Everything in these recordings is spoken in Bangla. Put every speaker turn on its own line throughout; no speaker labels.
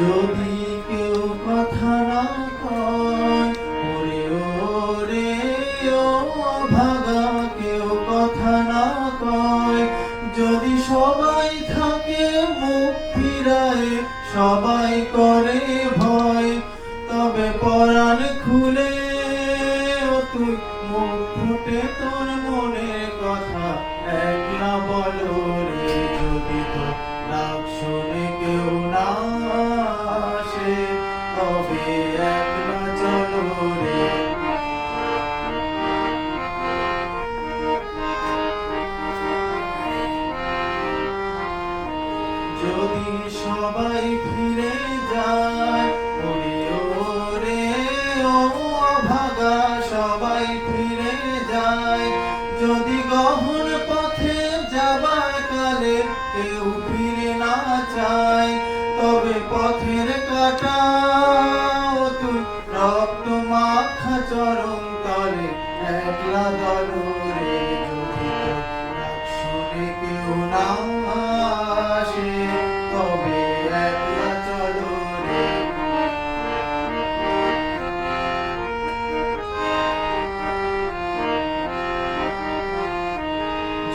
যদি কেউ কথা না কয়, ওরে ওরে, ও ভাগা কেউ কথা না কয়, যদি সবাই থাকে মুখ ফিরায়, সবাই করে ভয় তবে পরাণ খুলে ও তুই মুখ ফুটে তোর মনের কথা। একলা বলো রে, যদি তোর ডাক শুনে কেউ না আসে, তবে একলা চলো রে। যদি সবাই ফিরে যায় ভাগা সবাই ফিরে যায়। যদি গহন পথে যাবার কালে কেউ ফিরে না চায় তবে পথের কাটা রক্ত মাখা চরম তলে একলা দলরে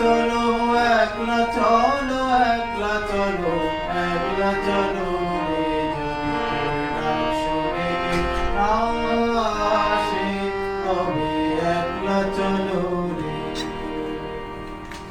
চলো একলা চলো একলা চলো একলা চলো যদি নাম শুনে নাম